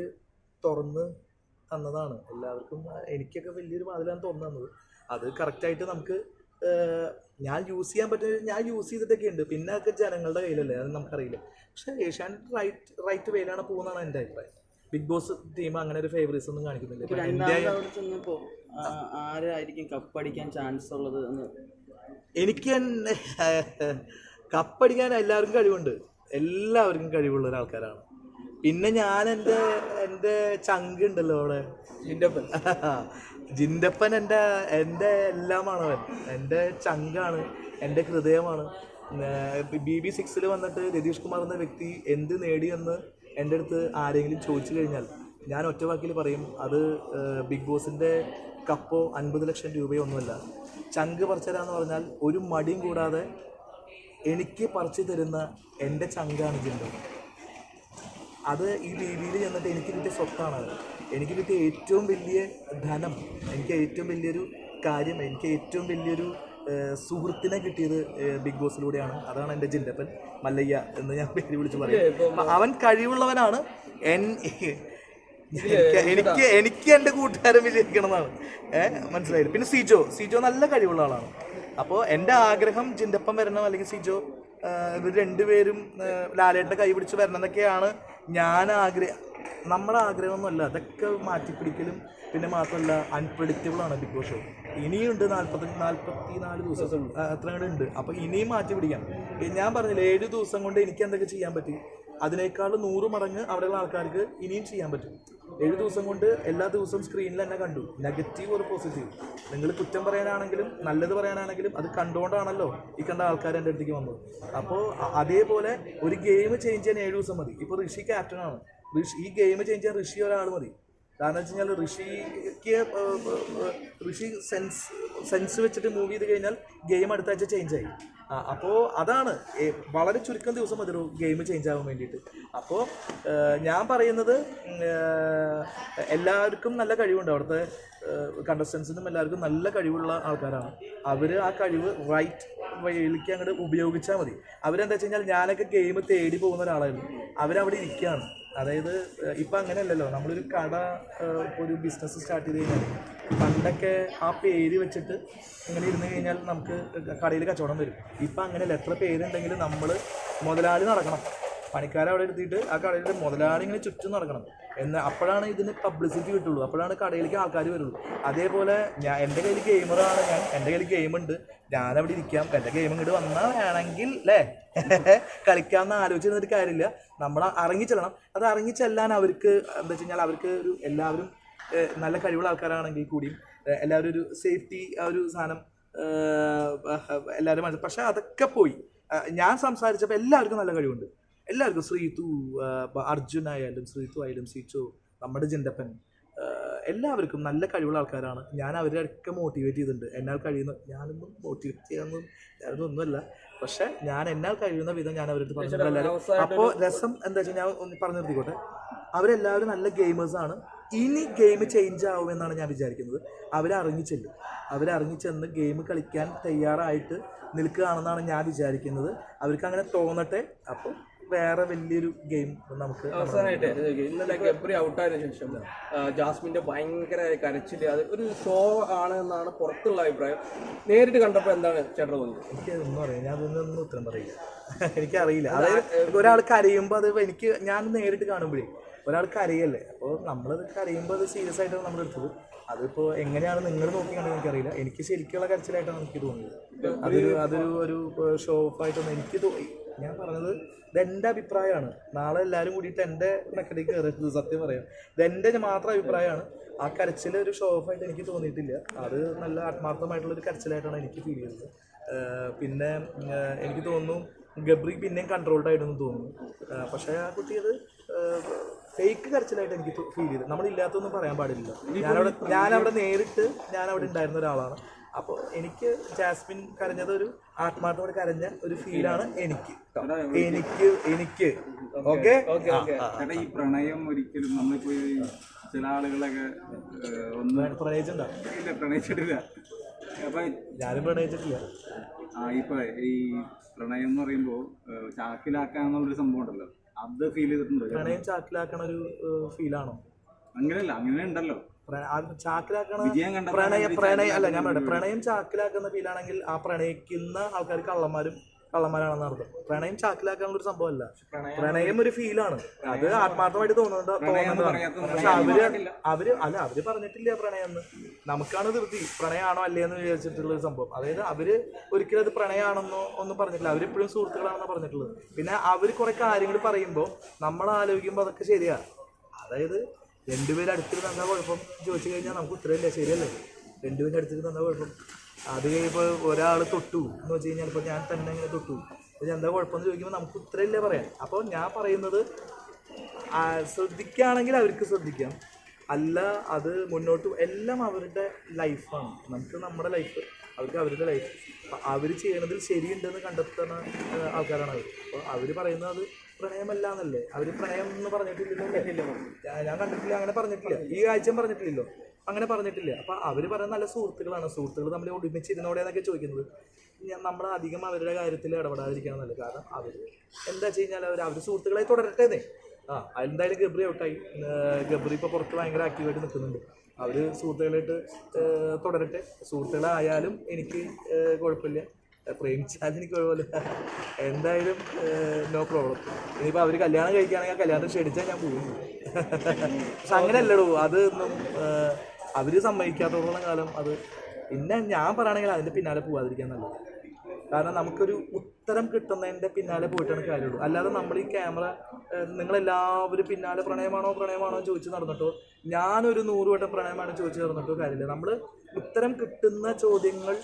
തുറന്ന് തന്നതാണ്. എല്ലാവർക്കും എനിക്കൊക്കെ വലിയൊരു വാതിലാണ് തുറന്നു തന്നത്. അത് കറക്റ്റായിട്ട് നമുക്ക് ഞാൻ യൂസ് ചെയ്യാൻ പറ്റുന്ന ഞാൻ യൂസ് ചെയ്തിട്ടൊക്കെ ഉണ്ട്. പിന്നെ ഒക്കെ ജനങ്ങളുടെ കയ്യിലല്ലേ അത് നമുക്കറിയില്ല. പക്ഷേ ഏഷ്യാനെറ്റ് റൈറ്റ് റൈറ്റ് വേയിലാണ് പോകുന്നതാണ് എന്റെ അഭിപ്രായം. ബിഗ് ബോസ് ടീം അങ്ങനെ ഒരു ഫേവറേറ്റ്സ് ഒന്നും കാണിക്കുന്നില്ല. ആരായിരിക്കും കപ്പടിക്കാൻ ചാൻസ് ഉള്ളത് എനിക്ക് തന്നെ കപ്പടിക്കാൻ എല്ലാവർക്കും കഴിവുണ്ട്. എല്ലാവർക്കും കഴിവുള്ള ഒരാൾക്കാരാണ്. പിന്നെ ഞാൻ എന്റെ എന്റെ ചങ്ക് ഉണ്ടല്ലോ അവിടെ. ജിൻഡപ്പൻ. ജിൻഡപ്പൻ എന്റെ എന്റെ എല്ലാമാണ് അവൻ. എന്റെ ചങ്കാണ് എന്റെ ഹൃദയമാണ്. ബി ബി സിക്സിൽ വന്നിട്ട് രതീഷ് കുമാർ എന്ന വ്യക്തി എന്ത് നേടിയെന്ന് എന്റെ അടുത്ത് ആരെങ്കിലും ചോദിച്ചു കഴിഞ്ഞാൽ ഞാൻ ഒറ്റ വാക്കിൽ പറയും. അത് ബിഗ് ബോസിന്റെ കപ്പോ അൻപത് ലക്ഷം രൂപയോ ഒന്നുമല്ല. ചങ്ക് പറിച്ചരാന്ന് പറഞ്ഞാൽ ഒരു മടിയും കൂടാതെ എനിക്ക് പറിച്ചു തരുന്ന എന്റെ ചങ്കാണ് ജിൻഡോ. അത് ഈ രീതിയിൽ ചെന്നിട്ട് എനിക്ക് കിട്ടിയ സ്വത്താണ് അത്. എനിക്ക് കിട്ടിയ ഏറ്റവും വലിയ ധനം എനിക്ക് ഏറ്റവും വലിയൊരു കാര്യം എനിക്ക് ഏറ്റവും വലിയൊരു സുഹൃത്തിനെ കിട്ടിയത് ബിഗ് ബോസിലൂടെയാണ്. അതാണ് എന്റെ ജിൻഡപ്പൻ മല്ലയ്യ എന്ന് ഞാൻ പേര് വിളിച്ച് പറയും. അവൻ കഴിവുള്ളവനാണ്. എൻ എനിക്ക് എനിക്ക് എനിക്ക് എന്റെ കൂട്ടുകാരൻ വിജയിക്കണമെന്നാണ് ഏഹ് മനസ്സിലായില്ല? പിന്നെ സിജോ. സിജോ നല്ല കഴിവുള്ള ആളാണ്. അപ്പോൾ എന്റെ ആഗ്രഹം ചിന്തപ്പം വരണം അല്ലെങ്കിൽ സിജോ ഇവർ രണ്ടുപേരും ലാലേട്ട കൈ പിടിച്ച് വരണം എന്നൊക്കെയാണ് ഞാൻ ആഗ്രഹം നമ്മുടെ ആഗ്രഹമൊന്നുമല്ല. അതൊക്കെ മാറ്റിപ്പിടിക്കലും പിന്നെ മാത്രമല്ല അൺപ്രഡിക്റ്റബിൾ ആണ് ബിഗ് ബോസ് ഷോ ഇനിയുണ്ട് നാൽപ്പത്തി നാൽപ്പത്തി നാല് ദിവസം അത്ര ഉണ്ട്. അപ്പോൾ ഇനിയും മാറ്റി പിടിക്കാം ഞാൻ പറഞ്ഞില്ല ഏഴ് ദിവസം കൊണ്ട് എനിക്ക് എന്തൊക്കെ ചെയ്യാൻ പറ്റി? അതിനേക്കാൾ നൂറ് മടങ്ങ് അവിടെയുള്ള ആൾക്കാർക്ക് ഇനിയും ചെയ്യാൻ പറ്റും. ഏഴ് ദിവസം കൊണ്ട് എല്ലാ ദിവസവും സ്ക്രീനിൽ തന്നെ കണ്ടു. നെഗറ്റീവ് ഒരു പോസിറ്റീവ് നിങ്ങൾ കുറ്റം പറയാനാണെങ്കിലും നല്ലത് പറയാനാണെങ്കിലും അത് കണ്ടുകൊണ്ടാണല്ലോ ഈ കണ്ട ആൾക്കാർ എന്റെ അടുത്തേക്ക് വന്നത്. അപ്പോൾ അതേപോലെ ഒരു ഗെയിം ചേഞ്ച് ചെയ്യാൻ ഏഴ് ദിവസം മതി. ഇപ്പോൾ ഋഷി ക്യാപ്റ്റനാണ് ഋഷി ഈ ഗെയിം ചേഞ്ച് ചെയ്യാൻ ഋഷി ഒരാൾ മതി. കാരണം വെച്ച് കഴിഞ്ഞാൽ ഋഷിക്ക് ഋഷി സെൻസ് സെൻസ് വെച്ചിട്ട് മൂവ് ചെയ്ത് കഴിഞ്ഞാൽ ഗെയിം അടുത്താഴ്ച ചേഞ്ച് ആയി. അപ്പോൾ അതാണ്. വളരെ ചുരുക്കം ദിവസം മതി ഗെയിം ചേഞ്ച് ആവാൻ വേണ്ടിയിട്ട്. അപ്പോൾ ഞാൻ പറയുന്നത് എല്ലാവർക്കും നല്ല കഴിവുണ്ട്. അവിടുത്തെ കണ്ടസ്റ്റൻസിനും എല്ലാവർക്കും നല്ല കഴിവുള്ള ആൾക്കാരാണ്. അവർ ആ കഴിവ് റൈറ്റ് വഴിയിലേക്ക് അങ്ങോട്ട് ഉപയോഗിച്ചാൽ മതി. അവരെന്താ വെച്ച് കഴിഞ്ഞാൽ ഞാനൊക്കെ ഗെയിം തേടി പോകുന്ന ഒരാളായിരുന്നു. അവരവിടെ ഇരിക്കുകയാണ്. അതായത് ഇപ്പം അങ്ങനെയല്ലല്ലോ. നമ്മളൊരു കട ഒരു ബിസിനസ് സ്റ്റാർട്ട് ചെയ്ത് കഴിഞ്ഞാൽ പണ്ടൊക്കെ ആ പേര് വെച്ചിട്ട് ഇങ്ങനെ ഇരുന്ന് കഴിഞ്ഞാൽ നമുക്ക് കടയിൽ കച്ചവടം വരും. ഇപ്പം അങ്ങനെയല്ല. എത്ര പേരുണ്ടെങ്കിലും നമ്മൾ മുതലാളി നടക്കണം. പണിക്കാരെ അവിടെ എടുത്തിട്ട് ആ കടയിൽ മുതലാളി ഇങ്ങനെ ചുറ്റും നടക്കണം. എന്ന് അപ്പോഴാണ് ഇതിന് പബ്ലിസിറ്റി കിട്ടുള്ളൂ. അപ്പോഴാണ് കടയിലേക്ക് ആൾക്കാർ വരുള്ളൂ. അതേപോലെ ഞാൻ എന്റെ കയ്യിൽ ഗെയിമറാണ് ഞാൻ എന്റെ കയ്യിൽ ഗെയിമുണ്ട് ഞാനവിടെ ഇരിക്കാം. എന്റെ ഗെയിം ഇങ്ങോട്ട് വന്നാൽ വേണമെങ്കിൽ അല്ലേ കളിക്കാമെന്ന് ആലോചിച്ചിരുന്നിട്ട് കാര്യമില്ല. നമ്മൾ ഇറങ്ങിച്ചെല്ലണം അത് ഇറങ്ങിച്ചെല്ലാൻ അവർക്ക് എന്താ വെച്ച് കഴിഞ്ഞാൽ അവർക്ക് ഒരു എല്ലാവരും നല്ല കഴിവുള്ള ആൾക്കാരാണെങ്കിൽ കൂടിയും എല്ലാവരും ഒരു സേഫ്റ്റി ആ ഒരു സാധനം എല്ലാവരും പക്ഷെ അതൊക്കെ പോയി. ഞാൻ സംസാരിച്ചപ്പോൾ എല്ലാവർക്കും നല്ല കഴിവുണ്ട്. എല്ലാവർക്കും ശ്രീതു അർജുൻ ആയാലും ശ്രീതു ആയാലും സീച്ചു നമ്മുടെ ജിൻഡപ്പൻ എല്ലാവർക്കും നല്ല കഴിവുള്ള ആൾക്കാരാണ്. ഞാൻ അവരെ ഒക്കെ മോട്ടിവേറ്റ് ചെയ്തിട്ടുണ്ട്. എന്നാൽ കഴിയുന്ന ഞാനൊന്നും മോട്ടിവേറ്റ് ചെയ്യാനൊന്നും ഞാനൊന്നും ഒന്നുമല്ല. പക്ഷെ ഞാൻ എന്നാൽ കഴിയുന്ന വിധം ഞാൻ അവരുടെ പറഞ്ഞിട്ടുണ്ട്. എല്ലാവരും അപ്പോൾ രസം എന്താ വെച്ചാൽ ഞാൻ ഒന്ന് പറഞ്ഞു നിർത്തിക്കോട്ടെ. അവരെല്ലാവരും നല്ല ഗെയിമേഴ്സാണ് ഇനി ഗെയിം ചേഞ്ച് ആവുമെന്നാണ് ഞാൻ വിചാരിക്കുന്നത്. അവരറിഞ്ഞിച്ചെല്ലും അവരറിഞ്ഞിച്ചെന്ന് ഗെയിം കളിക്കാൻ തയ്യാറായിട്ട് നിൽക്കുകയാണെന്നാണ് ഞാൻ വിചാരിക്കുന്നത്. അവർക്ക് അങ്ങനെ തോന്നട്ടെ. അപ്പോൾ വേറെ വലിയൊരു ഗെയിം നമുക്ക് അവസാനമായിട്ട് ഇന്നലെ ഗബ്രി ഔട്ടായതിനു ശേഷം ജാസ്മിന്റെ ഭയങ്കര കരച്ചിൽ. അത് ഒരു ഷോ ആണ് എന്നാണ് പുറത്തുള്ള അഭിപ്രായം. നേരിട്ട് കണ്ടപ്പോൾ എന്താണ് ചേട്ടൻ തോന്നിയത്? എനിക്കതൊന്നും അറിയാം ഞാൻ അതൊന്നും ഉത്തരം പറയില്ല. എനിക്കറിയില്ല. അതായത് ഒരാൾ കരയുമ്പോൾ അത് എനിക്ക് ഞാൻ നേരിട്ട് കാണുമ്പോഴേ ഒരാൾ കരയല്ലേ അപ്പോൾ നമ്മളത് കരയുമ്പോൾ അത് സീരിയസ് ആയിട്ടാണ് നമ്മൾ എടുത്തത്. അതിപ്പോൾ എങ്ങനെയാണ് നിങ്ങൾ നോക്കിയാണെന്ന് എനിക്കറിയില്ല. എനിക്ക് ശരിക്കുള്ള കരച്ചിലായിട്ടാണ് എനിക്ക് തോന്നിയത്. അതൊരു അതൊരു ഒരു ഷോ ഓഫ് ആയിട്ടൊന്നും എനിക്ക് തോന്നി ഞാൻ പറഞ്ഞത് ഇത് എന്റെ അഭിപ്രായമാണ്. നാളെ എല്ലാവരും കൂടിയിട്ട് എന്റെ മെക്കഡിക്ക് കയറരുത് സത്യം പറയാം. ഇത് എന്റെ മാത്രം അഭിപ്രായമാണ്. ആ കരച്ചിൽ ഒരു ഷോ ഓഫ് ആയിട്ട് എനിക്ക് തോന്നിയിട്ടില്ല. അത് നല്ല ആത്മാർത്ഥമായിട്ടുള്ള ഒരു കരച്ചിലായിട്ടാണ് എനിക്ക് ഫീൽ ചെയ്തത്. പിന്നെ എനിക്ക് തോന്നുന്നു ഗബ്രി പിന്നെയും കൺട്രോൾഡ് ആയിട്ടൊന്നും തോന്നുന്നു. പക്ഷേ ആ കുട്ടി അത് ഫേക്ക് കരച്ചിലായിട്ട് എനിക്ക് ഫീൽ ചെയ്തു. നമ്മളില്ലാത്തൊന്നും പറയാൻ പാടില്ല ഞാനവിടെ ഞാനവിടെ നേരിട്ട് ഞാനവിടെ ഉണ്ടായിരുന്ന ഒരാളാണ്. അപ്പോൾ എനിക്ക് ജാസ്മിൻ കരഞ്ഞത് ഒരു ആത്മാർത്ഥത്തോടെ കരഞ്ഞ ഒരു ഫീലാണ് എനിക്ക്. എനിക്ക് എനിക്ക്. ഓക്കെ ഈ പ്രണയം ഒരിക്കലും നമ്മളിപ്പോ ചില ആളുകളൊക്കെ ഒന്ന് പ്രണയിച്ചിട്ടുണ്ടോ? ഇല്ല പ്രണയിച്ചിട്ടില്ല. അപ്പൊ ഞാനും പ്രണയിച്ചിട്ടില്ല. ആ ഇപ്പൊ ഈ പ്രണയം എന്ന് പറയുമ്പോ ചാക്കിലാക്കാന്നുള്ളൊരു സംഭവം ഉണ്ടല്ലോ. അത് ഫീൽ ചെയ്തിട്ടുണ്ട്? പ്രണയം ചാക്കിലാക്കണ ഒരു ഫീലാണോ അങ്ങനെയല്ല അങ്ങനെ ഉണ്ടല്ലോ ചാക്കിലാക്കണ പ്രണയ പ്രണയ അല്ല ഞാൻ പറയട്ടെ പ്രണയം ചാക്കിലാക്കുന്ന ഫീലാണെങ്കിൽ ആ പ്രണയിക്കുന്ന ആൾക്കാർ കള്ളന്മാരും കള്ളന്മാരാണെന്ന് അർത്ഥം. പ്രണയം ചാക്കിലാക്കാനുള്ള ഒരു സംഭവമല്ല. പ്രണയം ഒരു ഫീലാണ്. അത് ആത്മാർത്ഥമായിട്ട് തോന്നുന്നുണ്ട്? തോന്നുന്നതാണ് പക്ഷെ അവർ അവർ അല്ല അവർ പറഞ്ഞിട്ടില്ല പ്രണയം എന്ന് നമുക്കാണ് ധൃതി. പ്രണയമാണോ അല്ലേ എന്ന് വിചാരിച്ചിട്ടുള്ള ഒരു സംഭവം. അതായത് അവർ ഒരിക്കലും അത് പ്രണയമാണെന്നോ ഒന്നും പറഞ്ഞിട്ടില്ല. അവരിപ്പോഴും സുഹൃത്തുക്കളാണെന്നാണ് പറഞ്ഞിട്ടുള്ളത്. പിന്നെ അവർ കുറെ കാര്യങ്ങൾ പറയുമ്പോൾ നമ്മൾ ആലോചിക്കുമ്പോൾ അതൊക്കെ ശരിയാ. അതായത് രണ്ടുപേരും അടുത്തിരുന്ന് എന്താ കുഴപ്പം. ചോദിച്ചു കഴിഞ്ഞാൽ നമുക്ക് ഉത്തരവില്ല. ശരിയല്ലേ? രണ്ടുപേരും അടുത്തിരുന്ന് എന്താ കുഴപ്പം. അത് കഴിയുമ്പോൾ ഒരാൾ തൊട്ടു. എന്ന് വെച്ച് കഴിഞ്ഞാൽ ഇപ്പോൾ ഞാൻ തന്നെ ഇങ്ങനെ തൊട്ടു. അപ്പോൾ എന്താ കുഴപ്പമെന്ന് ചോദിക്കുമ്പോൾ നമുക്ക് ഉത്തരവില്ല പറയാൻ. അപ്പോൾ ഞാൻ പറയുന്നത് ശ്രദ്ധിക്കുകയാണെങ്കിൽ അവർക്ക് ശ്രദ്ധിക്കാം. അല്ല അത് മുന്നോട്ട് എല്ലാം അവരുടെ ലൈഫാണ് നമുക്ക് നമ്മുടെ ലൈഫ് അവർക്ക് അവരുടെ ലൈഫ് അവർ ചെയ്യണതിൽ ശരിയുണ്ടെന്ന് കണ്ടെത്തുന്ന ആൾക്കാരാണ് അവർ അപ്പോൾ അവർ പറയുന്നത് അത് പ്രണയമല്ല എന്നല്ലേ അവർ പ്രണയം എന്ന് പറഞ്ഞിട്ടില്ലല്ലോ ഞാൻ- ഞാൻ കണ്ടിട്ടില്ല അങ്ങനെ പറഞ്ഞിട്ടില്ല. ഈ ആഴ്ചയും പറഞ്ഞിട്ടില്ലല്ലോ. അങ്ങനെ പറഞ്ഞിട്ടില്ല. അപ്പോൾ അവർ പറയുന്ന നല്ല സുഹൃത്തുക്കളാണ്. സുഹൃത്തുക്കൾ തമ്മിൽ ഒരുമിച്ച് ഇതിനോടെന്നൊക്കെ ചോദിക്കുന്നത്. നമ്മൾ അധികം അവരുടെ കാര്യത്തിൽ ഇടപെടാതിരിക്കണം നല്ലത്. കാരണം അവർ എന്താ വെച്ച് അവർ അവർ സുഹൃത്തുക്കളായി തുടരട്ടേന്നേ ആ എന്തായാലും ഗബ്രി ഔട്ടായി ഗബ്രി ഇപ്പോൾ പുറത്ത് ഭയങ്കര ആക്റ്റീവായിട്ട് നിൽക്കുന്നുണ്ട്. അവർ സുഹൃത്തുക്കളായിട്ട് തുടരട്ടെ. സുഹൃത്തുക്കളായാലും എനിക്ക് കുഴപ്പമില്ല. പ്രേമിച്ചാലും എനിക്ക് കുഴപ്പമില്ല. എന്തായാലും നോ പ്രോബ്ലം ഇനിയിപ്പോൾ അവർ കല്യാണം കഴിക്കുകയാണെങ്കിൽ കല്യാണം ക്ഷണിച്ചാൽ ഞാൻ പോകും പക്ഷെ അങ്ങനെയല്ലടൂ. അത് ഒന്നും അവർ സമ്മതിക്കാത്തോളം കാലം അത് പിന്നെ ഞാൻ പറയുകയാണെങ്കിൽ അതിന്റെ പിന്നാലെ പോവാതിരിക്കാൻ നല്ലത്. കാരണം നമുക്കൊരു ഉത്തരം കിട്ടുന്നതിന്റെ പിന്നാലെ പോയിട്ടാണ് കാര്യമുള്ളൂ. അല്ലാതെ നമ്മൾ ഈ ക്യാമറ നിങ്ങളെല്ലാവരും പിന്നാലെ പ്രണയമാണോ പ്രണയമാണോ ചോദിച്ച് നടന്നിട്ടോ ഞാനൊരു നൂറ് വട്ടം പ്രണയമാണോ ചോദിച്ച് നടന്നിട്ടോ കാര്യമില്ല. നമ്മൾ ഉത്തരം കിട്ടുന്ന ചോദ്യങ്ങൾ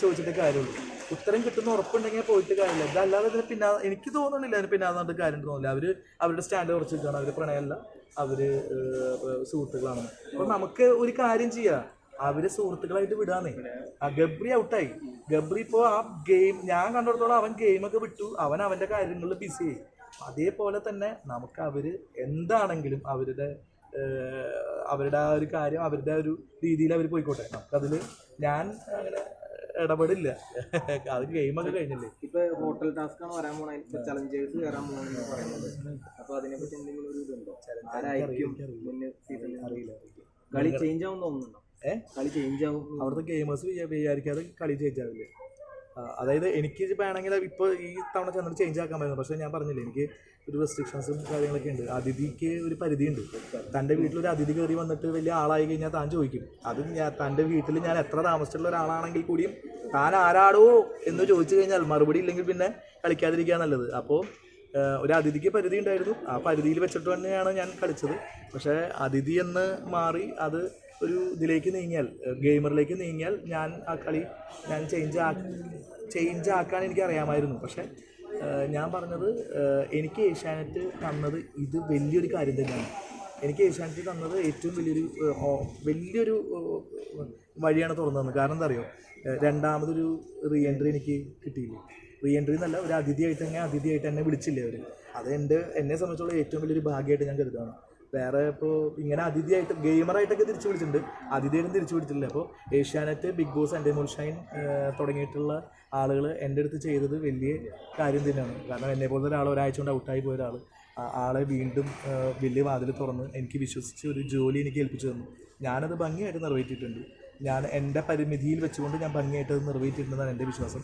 ചോദിച്ചിട്ട് കാര്യമുള്ളൂ. ഉത്തരം കിട്ടുന്ന ഉറപ്പുണ്ടെങ്കിൽ പോയിട്ട് കാര്യമില്ല. ഇതല്ലാതെ ഇതിന് പിന്നെ എനിക്ക് തോന്നുന്നില്ല അതിന് പിന്നെ അതുകൊണ്ട് കാര്യം തോന്നില്ല അവർ അവരുടെ സ്റ്റാൻഡ് കുറച്ച് നിൽക്കുകയാണ് അവർ പ്രണയമല്ല. അവർ സുഹൃത്തുക്കളാണ്. അപ്പോൾ നമുക്ക് ഒരു കാര്യം ചെയ്യാം. അവരെ സുഹൃത്തുക്കളായിട്ട് വിടാന്നേ. ആ ഗബ്രി ഔട്ടായി. ഗബ്രി ഇപ്പോ ആ ഗെയിം ഞാൻ കണ്ടിടത്തോളം അവൻ ഗെയിമൊക്കെ വിട്ടു. അവൻ അവന്റെ കാര്യങ്ങളിൽ ബിസി ആയി. അതേപോലെ തന്നെ നമുക്ക് അവർ എന്താണെങ്കിലും അവരുടെ അവരുടെ ആ ഒരു കാര്യം അവരുടെ ഒരു രീതിയിൽ അവർ പോയിക്കോട്ടെ. നമുക്കതിൽ ഞാൻ അങ്ങനെ ഇടപെടില്ല. അത് ഗെയിമൊക്കെ കഴിഞ്ഞില്ലേ? ഇപ്പൊ ഹോട്ടൽ ടാസ്ക് ആണ് വരാൻ പോണേ. ചലഞ്ചേഴ്സ് കയറാൻ പോണെന്ന് പറയുന്നത്. അപ്പൊ അതിനെ പറ്റി എന്തെങ്കിലും ഒരു ഇതുണ്ടോ? ആരായിരിക്കും അറിയില്ല കളി ചേഞ്ച് ആവും തോന്നുന്നുണ്ടോ? കളി ചേഞ്ച് ആവും. അവിടുത്തെ ഗെയിമേഴ്സ് വിചാരിക്കാതെ കളി ചേഞ്ച് ആവില്ലേ? അതായത് എനിക്ക് വേണമെങ്കിൽ ഇപ്പോൾ ഈ തവണ ചെന്നിട്ട് ചേഞ്ച് ആക്കാൻ പറ്റുന്നു. പക്ഷേ ഞാൻ പറഞ്ഞില്ലേ എനിക്ക് ഒരു റെസ്ട്രിക്ഷൻസും കാര്യങ്ങളൊക്കെ ഉണ്ട്. അതിഥിക്ക് ഒരു പരിധിയുണ്ട്. തന്റെ വീട്ടിലൊരു അതിഥി കയറി വന്നിട്ട് വലിയ ആളായി കഴിഞ്ഞാൽ താൻ ചോദിക്കും. അത് ഞാൻ തന്റെ വീട്ടിൽ ഞാൻ എത്ര താമസിച്ചുള്ള ഒരാളാണെങ്കിൽ കൂടിയും താൻ ആരാടോ എന്ന് ചോദിച്ചു കഴിഞ്ഞാൽ മറുപടി ഇല്ലെങ്കിൽ പിന്നെ കളിക്കാതിരിക്കുക നല്ലത്. അപ്പോൾ ഒരു അതിഥിക്ക് പരിധി ഉണ്ടായിരുന്നു ആ പരിധിയിൽ വെച്ചിട്ട് തന്നെയാണ് ഞാൻ കളിച്ചത്. പക്ഷേ അതിഥി എന്ന് മാറി അത് ഒരു ഇതിലേക്ക് നീങ്ങിയാൽ ഗെയിമറിലേക്ക് നീങ്ങിയാൽ ഞാൻ ആ കളി ഞാൻ ചേഞ്ച് ആ ചേഞ്ച് ആക്കാൻ എനിക്ക് അറിയാമായിരുന്നു. പക്ഷേ ഞാൻ പറഞ്ഞത് എനിക്ക് ഏഷ്യാനെറ്റ് തന്നത് ഇത് വലിയൊരു കാര്യം തന്നെയാണ്. എനിക്ക് ഏഷ്യാനെറ്റ് തന്നത് ഏറ്റവും വലിയൊരു വലിയൊരു വഴിയാണ് തുറന്നു തന്നത്. കാരണം എന്താ അറിയോ? രണ്ടാമതൊരു റീ എൻട്രി എനിക്ക് കിട്ടിയില്ല. റീ എൻട്രി എന്നല്ല ഒരു അതിഥിയായിട്ട് തന്നെ അതിഥിയായിട്ട് എന്നെ വിളിച്ചില്ലേ അവർ അത് എന്റെ എന്നെ സംബന്ധിച്ചുള്ള ഏറ്റവും വലിയൊരു ഭാഗ്യമായിട്ട് ഞാൻ കരുതാണ് വേറെ ഇപ്പോൾ ഇങ്ങനെ അതിഥിയായിട്ട് ഗെയിമറായിട്ടൊക്കെ തിരിച്ചു വിളിച്ചിട്ടുണ്ട്. അതിഥിയായിട്ടും തിരിച്ചു വിളിച്ചിട്ടില്ല. അപ്പോൾ ഏഷ്യാനെറ്റ് ബിഗ് ബോസ് എന്റെ മുൽഷൈൻ തുടങ്ങിയിട്ടുള്ള ആളുകൾ എന്റെ അടുത്ത് ചെയ്തത് വലിയ കാര്യം തന്നെയാണ്. കാരണം എന്നെ പോലത്തെ ഒരാൾ ഒരാഴ്ച കൊണ്ട് ഔട്ടായി പോയ ഒരാൾ ആളെ വീണ്ടും വലിയ വാതിൽ തുറന്ന് എനിക്ക് വിശ്വസിച്ച് ഒരു ജോലി എനിക്ക് ഏൽപ്പിച്ചു തന്നു. ഞാനത് ഭംഗിയായിട്ട് നിറവേറ്റിയിട്ടുണ്ട്. ഞാൻ എന്റെ പരിമിതിയിൽ വെച്ചുകൊണ്ട് ഞാൻ ഭംഗിയായിട്ട് അത് നിറവേറ്റിയിട്ടുണ്ടെന്നാണ് എന്റെ വിശ്വാസം.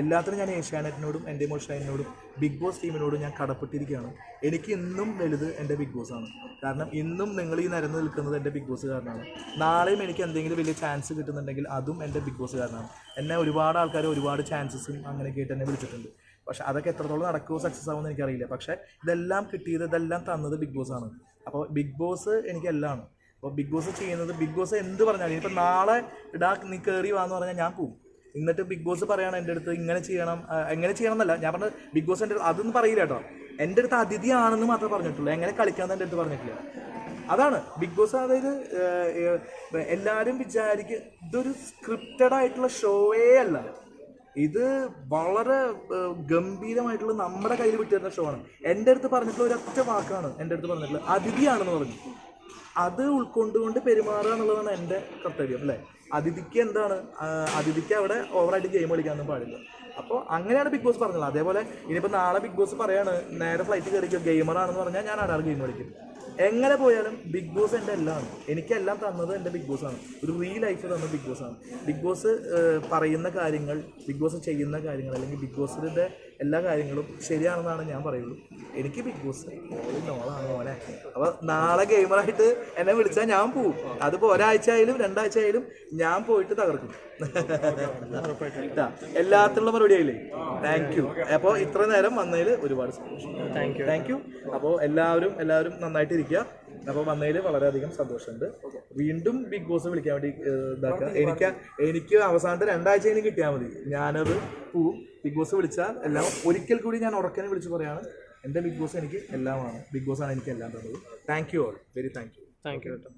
എല്ലാത്തിനും ഞാൻ ഏഷ്യാനെറ്റിനോടും എന്റെ മോഷനോടും ബിഗ് ബോസ് ടീമിനോടും ഞാൻ കടപ്പെട്ടിരിക്കുകയാണ്. എനിക്ക് ഇന്നും വലുത് എന്റെ ബിഗ് ബോസ് ആണ്. കാരണം ഇന്നും നിങ്ങൾ ഈ നിരന്ന് നിൽക്കുന്നത് എന്റെ ബിഗ് ബോസ് കാരണമാണ് നാളെയും എനിക്ക് എന്തെങ്കിലും വലിയ ചാൻസ് കിട്ടുന്നുണ്ടെങ്കിൽ അതും എന്റെ ബിഗ് ബോസ് കാരണമാണ് എന്നെ ഒരുപാട് ആൾക്കാർ ഒരുപാട് ചാൻസസും അങ്ങനെയൊക്കെ ആയിട്ട് എന്നെ വിളിച്ചിട്ടുണ്ട്. പക്ഷേ അതൊക്കെ എത്രത്തോളം നടക്കുമോ സക്സസ് ആവുമെന്ന് എനിക്കറിയില്ല. പക്ഷേ ഇതെല്ലാം കിട്ടിയത് ഇതെല്ലാം തന്നത് ബിഗ് ബോസ് ആണ് അപ്പോൾ ബിഗ് ബോസ് എനിക്ക് ആണ് അപ്പോൾ ബിഗ് ബോസ് ചെയ്യുന്നത് ബിഗ് ബോസ് എന്ത് പറഞ്ഞാലും ഇപ്പം നാളെ ഇടാ നീ കയറി വാന്ന് പറഞ്ഞാൽ ഞാൻ പോവും. എന്നിട്ട് ബിഗ് ബോസ് പറയണം എന്റെ അടുത്ത് ഇങ്ങനെ ചെയ്യണം എങ്ങനെ ചെയ്യണം എന്നല്ല ഞാൻ പറഞ്ഞത് ബിഗ് ബോസ് എന്റെ അതൊന്നും പറയില്ല കേട്ടോ. എന്റെ അടുത്ത് അതിഥിയാണെന്ന് മാത്രമേ പറഞ്ഞിട്ടുള്ളൂ എങ്ങനെ കളിക്കാമെന്ന് എന്റെ അടുത്ത് പറഞ്ഞിട്ടില്ല. അതാണ് ബിഗ് ബോസ് അതായത് എല്ലാവരും വിചാരിക്കുക ഇതൊരു സ്ക്രിപ്റ്റഡ് ആയിട്ടുള്ള ഷോയേ അല്ല. ഇത് വളരെ ഗംഭീരമായിട്ടുള്ള നമ്മുടെ കയ്യിൽ വിട്ടുതരുന്ന ഷോ ആണ്. എന്റെ അടുത്ത് പറഞ്ഞിട്ടുള്ള ഒരൊറ്റ വാക്കാണ് എന്റെ അടുത്ത് പറഞ്ഞിട്ടുള്ളത്. അതിഥിയാണെന്ന് പറഞ്ഞു. അത് ഉൾക്കൊണ്ടുകൊണ്ട് പെരുമാറുക എന്നുള്ളതാണ് എന്റെ കർത്തവ്യം അല്ലേ? അതിഥിക്ക് എന്താണ്? അതിഥിക്ക് അവിടെ ഓവറായിട്ട് ഗെയിം കളിക്കാനൊന്നും പാടില്ല. അപ്പോൾ അങ്ങനെയാണ് ബിഗ് ബോസ് പറഞ്ഞത്. അതേപോലെ ഇനിയിപ്പോൾ നാളെ ബിഗ് ബോസ് പറയാണ് നേരെ ഫ്ലൈറ്റ് കയറിക്കോ ഗെയിമറാണെന്ന് പറഞ്ഞാൽ ഞാൻ ആടാറ് ഗെയിം കളിക്കും എങ്ങനെ പോയാലും ബിഗ് ബോസ് എന്റെ എല്ലാം എനിക്കെല്ലാം തന്നത് എന്റെ ബിഗ് ബോസ് ആണ്. ഒരു റീ ലൈഫ് തന്ന ബിഗ് ബോസ് ആണ്. ബിഗ് ബോസ് പറയുന്ന കാര്യങ്ങൾ ബിഗ് ബോസ് ചെയ്യുന്ന കാര്യങ്ങൾ അല്ലെങ്കിൽ ബിഗ് ബോസിന്റെ എല്ലാ കാര്യങ്ങളും ശരിയാണെന്നാണ് ഞാൻ പറയുള്ളൂ. എനിക്ക് ബിഗ് ബോസ് നോളാണ് മോനെ. അപ്പൊ നാളെ ഗെയിമറായിട്ട് എന്നെ വിളിച്ചാൽ ഞാൻ പോവും. അതിപ്പോ ഒരാഴ്ച ആയാലും രണ്ടാഴ്ച ആയാലും ഞാൻ പോയിട്ട് തകർക്കും. എല്ലാത്തിനുള്ള മറുപടി ആയില്ലേ? താങ്ക് യു അപ്പോൾ ഇത്ര നേരം വന്നതിൽ ഒരുപാട് സന്തോഷം. താങ്ക് യു താങ്ക് യു അപ്പോൾ എല്ലാവരും എല്ലാവരും നന്നായിട്ട് ഇരിക്കുക അപ്പോൾ വന്നതിൽ വളരെയധികം സന്തോഷമുണ്ട്. വീണ്ടും ബിഗ് ബോസ് വിളിക്കാൻ വേണ്ടി ഇതാക്കുക. എനിക്ക് എനിക്ക് അവസാനത്തെ രണ്ടാഴ്ച കഴിഞ്ഞ് കിട്ടിയാൽ മതി. ഞാനത് പോവും ബിഗ് ബോസ് വിളിച്ചാൽ എല്ലാം ഒരിക്കൽ കൂടി ഞാൻ ഉറക്കനെ വിളിച്ച് പറയാണ് എന്റെ ബിഗ് ബോസ് എനിക്ക് എല്ലാമാണ്. ബിഗ് ബോസ് ആണ് എനിക്ക് എല്ലാം തന്നത്. Thank you all very thank you thank you കേട്ടോ